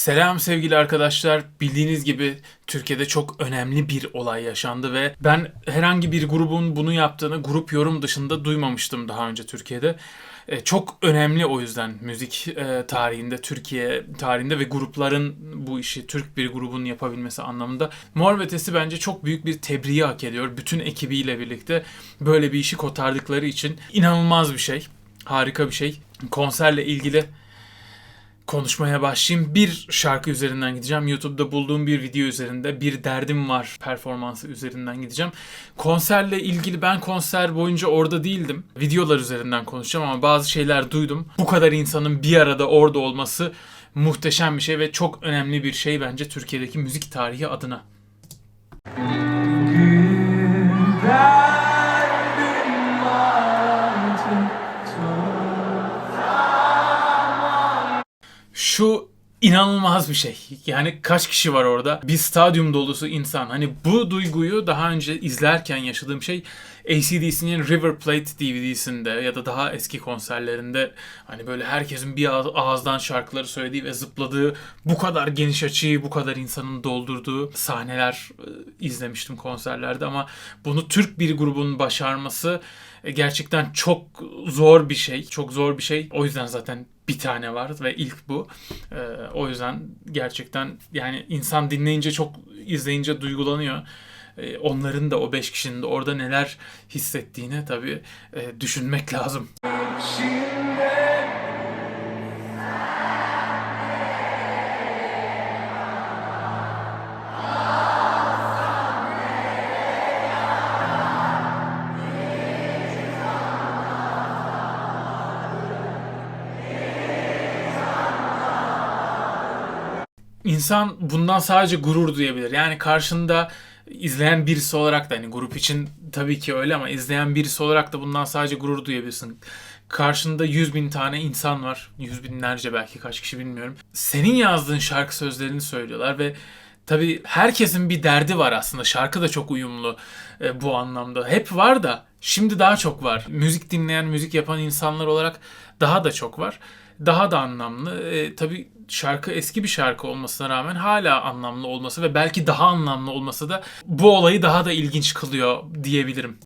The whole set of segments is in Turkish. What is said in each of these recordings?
Selam sevgili arkadaşlar. Bildiğiniz gibi Türkiye'de çok önemli bir olay yaşandı ve ben herhangi bir grubun bunu yaptığını grup yorum dışında duymamıştım daha önce Türkiye'de. E, Çok önemli o yüzden müzik e, tarihinde, Türkiye tarihinde ve grupların bu işi Türk bir grubun yapabilmesi anlamında. Mor Ötesi bence çok büyük bir tebriği hak ediyor. Bütün ekibiyle birlikte böyle bir işi kotardıkları için inanılmaz bir şey. Harika bir şey. Konserle ilgili konuşmaya başlayayım. Bir şarkı üzerinden gideceğim. YouTube'da bulduğum bir video üzerinde bir derdim var performansı üzerinden gideceğim. Konserle ilgili ben konser boyunca orada değildim. Videolar üzerinden konuşacağım ama bazı şeyler duydum. Bu kadar insanın bir arada orada olması muhteşem bir şey ve çok önemli bir şey bence Türkiye'deki müzik tarihi adına. Şu inanılmaz bir şey. Yani kaç kişi var orada? Bir stadyum dolusu insan. Hani bu duyguyu daha önce izlerken yaşadığım şey ACDC'nin River Plate DVD'sinde ya da daha eski konserlerinde hani böyle herkesin bir ağ- ağızdan şarkıları söylediği ve zıpladığı bu kadar geniş açıyı bu kadar insanın doldurduğu sahneler e, izlemiştim konserlerde ama bunu Türk bir grubun başarması e, gerçekten çok zor bir şey. Çok zor bir şey. O yüzden zaten bir tane var ve ilk bu. Ee, o yüzden gerçekten yani insan dinleyince çok izleyince duygulanıyor. Ee, onların da o beş kişinin de orada neler hissettiğini tabii e, düşünmek lazım. İnsan bundan sadece gurur duyabilir. Yani karşında izleyen birisi olarak da hani grup için tabii ki öyle ama izleyen birisi olarak da bundan sadece gurur duyabilirsin. Karşında yüz bin tane insan var. Yüz binlerce belki kaç kişi bilmiyorum. Senin yazdığın şarkı sözlerini söylüyorlar ve tabii herkesin bir derdi var aslında. Şarkı da çok uyumlu e, bu anlamda. Hep var da şimdi daha çok var. Müzik dinleyen, müzik yapan insanlar olarak daha da çok var daha da anlamlı. E, tabii şarkı eski bir şarkı olmasına rağmen hala anlamlı olması ve belki daha anlamlı olması da bu olayı daha da ilginç kılıyor diyebilirim.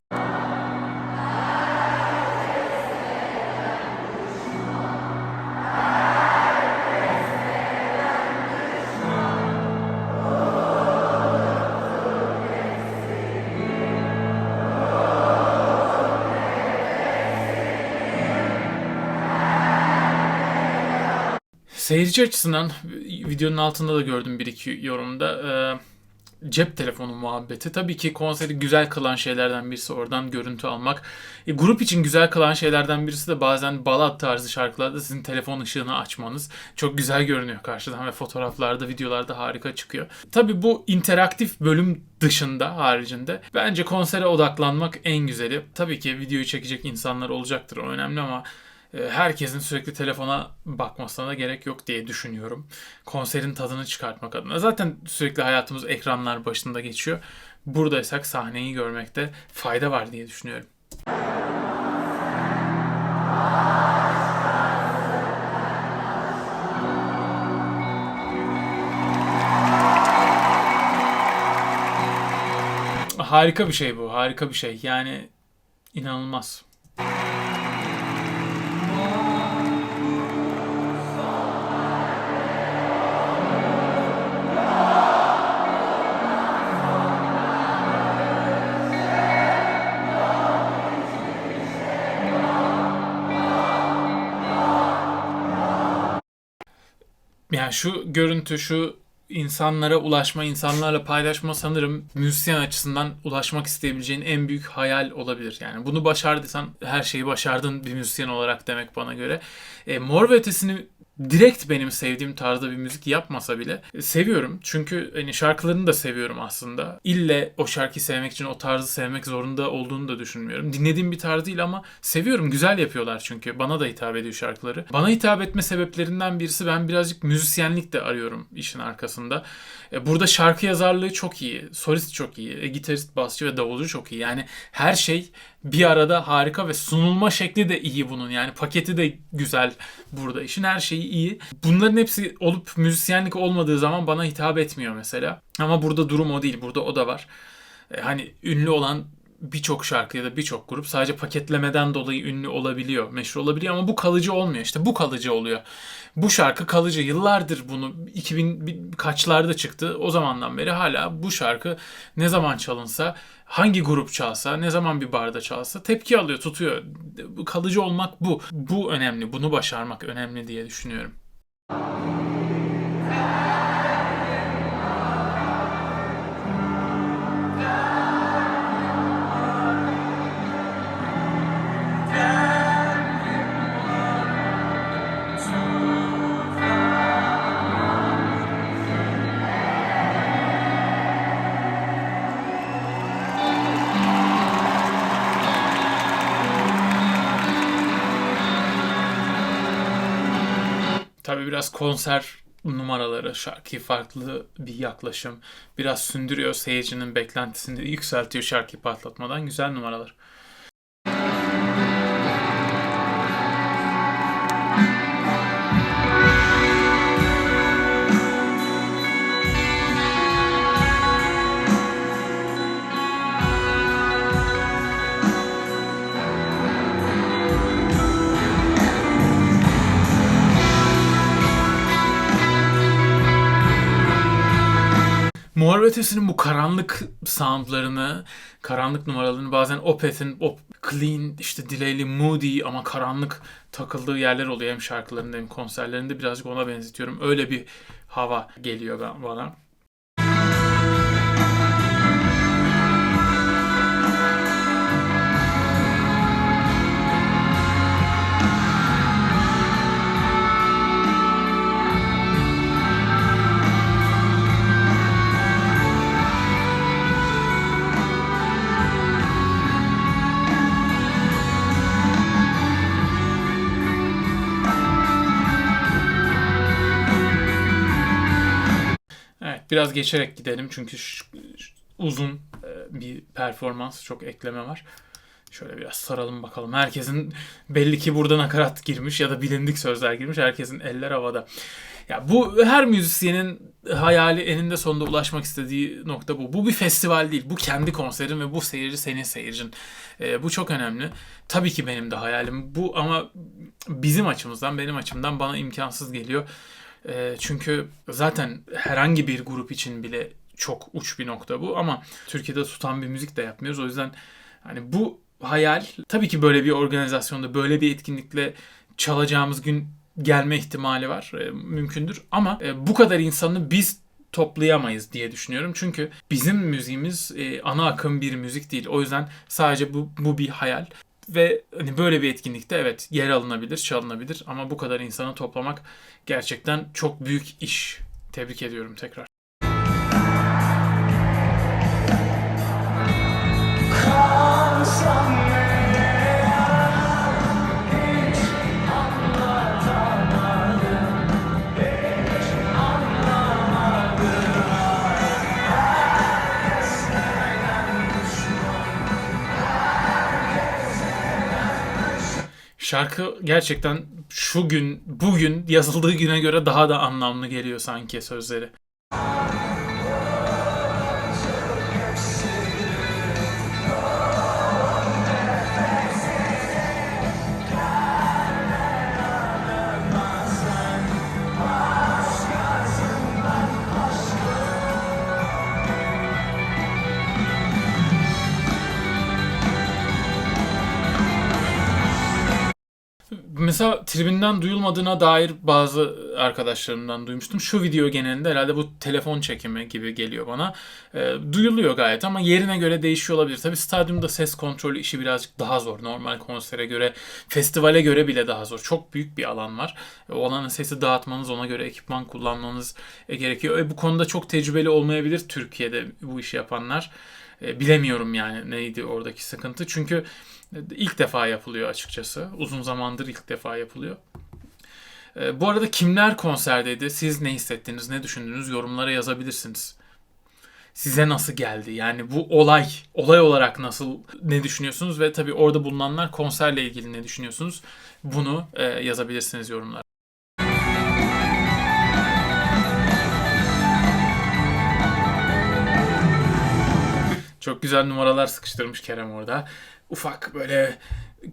Seyirci açısından videonun altında da gördüm bir iki yorumda. e, cep telefonu muhabbeti. Tabii ki konseri güzel kılan şeylerden birisi oradan görüntü almak. E, grup için güzel kılan şeylerden birisi de bazen balad tarzı şarkılarda sizin telefon ışığını açmanız. Çok güzel görünüyor karşıdan ve fotoğraflarda, videolarda harika çıkıyor. Tabii bu interaktif bölüm dışında, haricinde bence konsere odaklanmak en güzeli. Tabii ki videoyu çekecek insanlar olacaktır o önemli ama herkesin sürekli telefona bakmasına da gerek yok diye düşünüyorum. Konserin tadını çıkartmak adına. Zaten sürekli hayatımız ekranlar başında geçiyor. Buradaysak sahneyi görmekte fayda var diye düşünüyorum. Harika bir şey bu. Harika bir şey. Yani inanılmaz. Yani şu görüntü, şu insanlara ulaşma, insanlarla paylaşma sanırım müzisyen açısından ulaşmak isteyebileceğin en büyük hayal olabilir. Yani bunu başardıysan her şeyi başardın bir müzisyen olarak demek bana göre. E, Mor ve Ötesi'ni direkt benim sevdiğim tarzda bir müzik yapmasa bile e, seviyorum. Çünkü hani şarkılarını da seviyorum aslında. İlle o şarkıyı sevmek için o tarzı sevmek zorunda olduğunu da düşünmüyorum. Dinlediğim bir tarz değil ama seviyorum. Güzel yapıyorlar çünkü. Bana da hitap ediyor şarkıları. Bana hitap etme sebeplerinden birisi ben birazcık müzisyenlik de arıyorum işin arkasında. E, Burada şarkı yazarlığı çok iyi. Solist çok iyi. E, Gitarist, basçı ve davulcu çok iyi. Yani her şey bir arada harika ve sunulma şekli de iyi bunun. Yani paketi de güzel burada. işin her şeyi iyi. Bunların hepsi olup müzisyenlik olmadığı zaman bana hitap etmiyor mesela. Ama burada durum o değil. Burada o da var. E, hani ünlü olan birçok şarkı ya da birçok grup sadece paketlemeden dolayı ünlü olabiliyor, meşhur olabiliyor ama bu kalıcı olmuyor. İşte bu kalıcı oluyor. Bu şarkı kalıcı. Yıllardır bunu 2000 bir- kaçlarda çıktı. O zamandan beri hala bu şarkı ne zaman çalınsa, hangi grup çalsa, ne zaman bir barda çalsa tepki alıyor, tutuyor. Kalıcı olmak bu. Bu önemli. Bunu başarmak önemli diye düşünüyorum. Tabii biraz konser numaraları, şarkıyı farklı bir yaklaşım. Biraz sündürüyor seyircinin beklentisini yükseltiyor şarkıyı patlatmadan. Güzel numaralar. Mor Ötesi'nin bu karanlık soundlarını, karanlık numaralarını bazen Opeth'in o clean, işte delay'li, moody ama karanlık takıldığı yerler oluyor hem şarkılarında hem konserlerinde birazcık ona benzetiyorum. Öyle bir hava geliyor bana. Biraz geçerek gidelim çünkü uzun e, bir performans, çok ekleme var. Şöyle biraz saralım bakalım. Herkesin belli ki burada nakarat girmiş ya da bilindik sözler girmiş. Herkesin eller havada. Ya bu her müzisyenin hayali eninde sonunda ulaşmak istediği nokta bu. Bu bir festival değil. Bu kendi konserin ve bu seyirci senin seyircin. E, bu çok önemli. Tabii ki benim de hayalim bu ama bizim açımızdan, benim açımdan bana imkansız geliyor. E, çünkü zaten herhangi bir grup için bile çok uç bir nokta bu ama Türkiye'de tutan bir müzik de yapmıyoruz. O yüzden hani bu hayal tabii ki böyle bir organizasyonda böyle bir etkinlikle çalacağımız gün gelme ihtimali var. E, mümkündür ama e, bu kadar insanı biz toplayamayız diye düşünüyorum. Çünkü bizim müziğimiz e, ana akım bir müzik değil. O yüzden sadece bu, bu bir hayal. Ve hani böyle bir etkinlikte evet yer alınabilir, çalınabilir ama bu kadar insanı toplamak gerçekten çok büyük iş. Tebrik ediyorum tekrar. Şarkı gerçekten şu gün, bugün yazıldığı güne göre daha da anlamlı geliyor sanki sözleri. Mesela tribünden duyulmadığına dair bazı arkadaşlarımdan duymuştum. Şu video genelinde herhalde bu telefon çekimi gibi geliyor bana. E, duyuluyor gayet ama yerine göre değişiyor olabilir. Tabii stadyumda ses kontrolü işi birazcık daha zor. Normal konsere göre, festivale göre bile daha zor. Çok büyük bir alan var. E, o alanın sesi dağıtmanız, ona göre ekipman kullanmanız e, gerekiyor. E, bu konuda çok tecrübeli olmayabilir Türkiye'de bu işi yapanlar. E, bilemiyorum yani neydi oradaki sıkıntı. Çünkü ilk defa yapılıyor açıkçası. Uzun zamandır ilk defa yapılıyor. E, bu arada kimler konserdeydi? Siz ne hissettiniz, ne düşündünüz? Yorumlara yazabilirsiniz. size nasıl geldi? Yani bu olay, olay olarak nasıl ne düşünüyorsunuz ve tabii orada bulunanlar konserle ilgili ne düşünüyorsunuz? Bunu e, yazabilirsiniz yorumlara. Çok güzel numaralar sıkıştırmış Kerem orada. Ufak böyle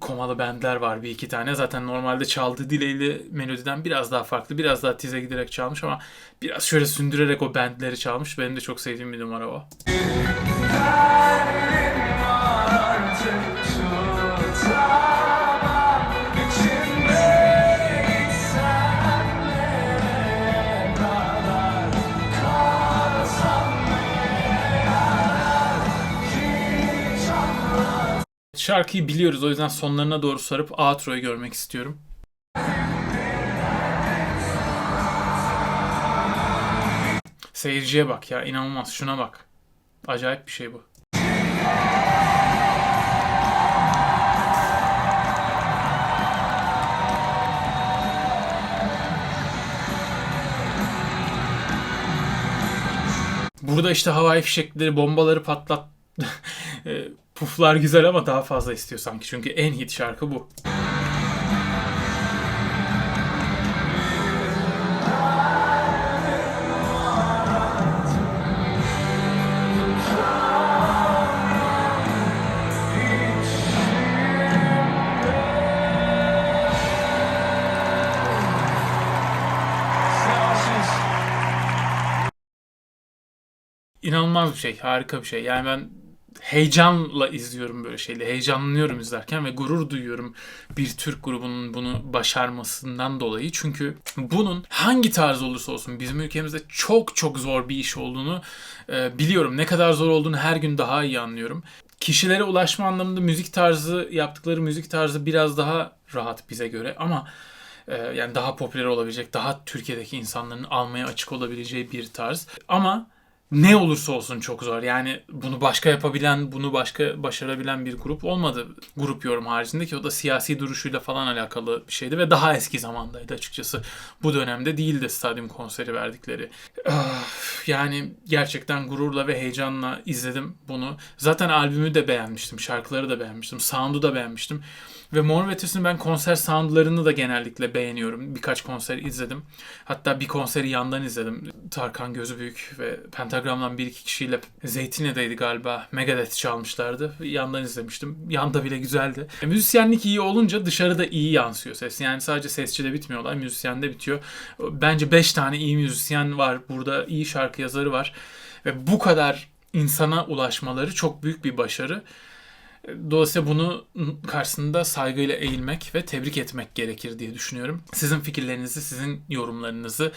komalı bendler var bir iki tane. Zaten normalde çaldığı dileğiyle melodiden biraz daha farklı. Biraz daha tize giderek çalmış ama biraz şöyle sündürerek o bendleri çalmış. Benim de çok sevdiğim bir numara o. Şarkıyı biliyoruz o yüzden sonlarına doğru sarıp outro'yu görmek istiyorum. Seyirciye bak ya inanılmaz şuna bak. Acayip bir şey bu. Burada işte havai fişekleri, bombaları patlat... Puflar güzel ama daha fazla istiyor sanki. Çünkü en hit şarkı bu. İnanılmaz bir şey, harika bir şey. Yani ben heyecanla izliyorum böyle şeyleri. Heyecanlanıyorum izlerken ve gurur duyuyorum bir Türk grubunun bunu başarmasından dolayı. Çünkü bunun hangi tarz olursa olsun bizim ülkemizde çok çok zor bir iş olduğunu e, biliyorum. Ne kadar zor olduğunu her gün daha iyi anlıyorum. Kişilere ulaşma anlamında müzik tarzı, yaptıkları müzik tarzı biraz daha rahat bize göre ama e, yani daha popüler olabilecek, daha Türkiye'deki insanların almaya açık olabileceği bir tarz. Ama ne olursa olsun çok zor. Yani bunu başka yapabilen, bunu başka başarabilen bir grup olmadı. Grup yorum haricinde ki o da siyasi duruşuyla falan alakalı bir şeydi ve daha eski zamandaydı açıkçası. Bu dönemde değildi stadyum konseri verdikleri. Yani gerçekten gururla ve heyecanla izledim bunu. Zaten albümü de beğenmiştim, şarkıları da beğenmiştim, sound'u da beğenmiştim. Ve Mor ve Ötesi'nin ben konser soundlarını da genellikle beğeniyorum. Birkaç konser izledim. Hatta bir konseri yandan izledim. Tarkan Gözübüyük ve Pentagram'dan bir iki kişiyle Zeytinli'deydi galiba. Megadeth çalmışlardı. Yandan izlemiştim. Yanda bile güzeldi. E, müzisyenlik iyi olunca dışarıda iyi yansıyor ses. Yani sadece sesçide bitmiyorlar. Müzisyende bitiyor. Bence 5 tane iyi müzisyen var. Burada iyi şarkı yazarı var. Ve bu kadar insana ulaşmaları çok büyük bir başarı. Dolayısıyla bunu karşısında saygıyla eğilmek ve tebrik etmek gerekir diye düşünüyorum. Sizin fikirlerinizi, sizin yorumlarınızı,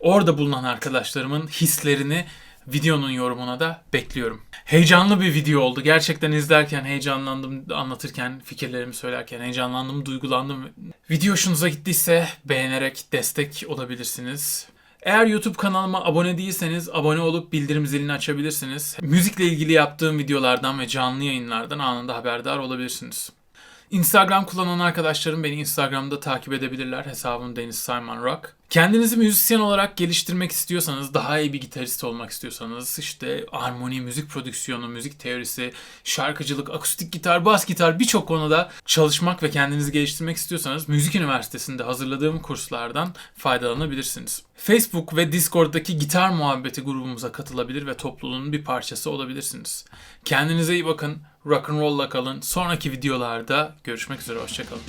orada bulunan arkadaşlarımın hislerini videonun yorumuna da bekliyorum. Heyecanlı bir video oldu. Gerçekten izlerken heyecanlandım, anlatırken, fikirlerimi söylerken heyecanlandım, duygulandım. Video hoşunuza gittiyse beğenerek destek olabilirsiniz. Eğer YouTube kanalıma abone değilseniz abone olup bildirim zilini açabilirsiniz. Müzikle ilgili yaptığım videolardan ve canlı yayınlardan anında haberdar olabilirsiniz. Instagram kullanan arkadaşlarım beni Instagram'da takip edebilirler. Hesabım Deniz Simon Rock. Kendinizi müzisyen olarak geliştirmek istiyorsanız, daha iyi bir gitarist olmak istiyorsanız, işte armoni, müzik prodüksiyonu, müzik teorisi, şarkıcılık, akustik gitar, bas gitar birçok konuda çalışmak ve kendinizi geliştirmek istiyorsanız Müzik Üniversitesi'nde hazırladığım kurslardan faydalanabilirsiniz. Facebook ve Discord'daki gitar muhabbeti grubumuza katılabilir ve topluluğun bir parçası olabilirsiniz. Kendinize iyi bakın, rock'n'roll'la kalın. Sonraki videolarda görüşmek üzere, hoşçakalın.